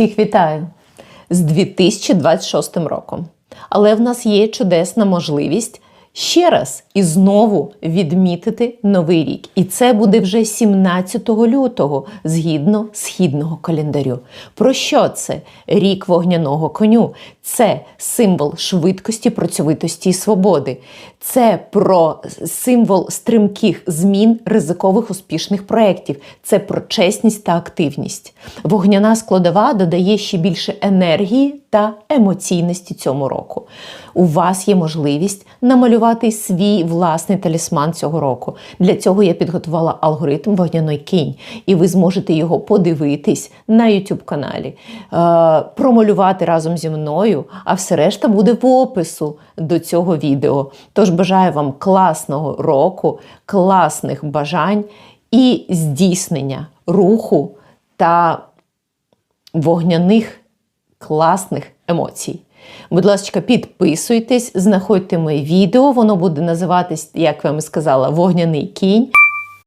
Всіх вітаю з 2026 роком. Але в нас є чудесна можливість ще раз і знову відмітити новий рік. І це буде вже 17 лютого згідно східного календарю. Про що це? Рік вогняного коню. Це символ швидкості, працьовитості і свободи. Це про символ стрімких змін, ризикових успішних проєктів. Це про чесність та активність. Вогняна складова додає ще більше енергії та емоційності цьому року. У вас є можливість намалювати свій власний талісман цього року. Для цього я підготувала алгоритм вогняний кінь, і ви зможете його подивитись на YouTube каналі, е, промалювати разом зі мною, а все решта буде в опису до цього відео. Тож бажаю вам класного року, класних бажань і здійснення руху та вогняних класних емоцій. Будь ласка, підписуйтесь, знаходьте моє відео, воно буде називатись, як вам сказала, Вогняний кінь.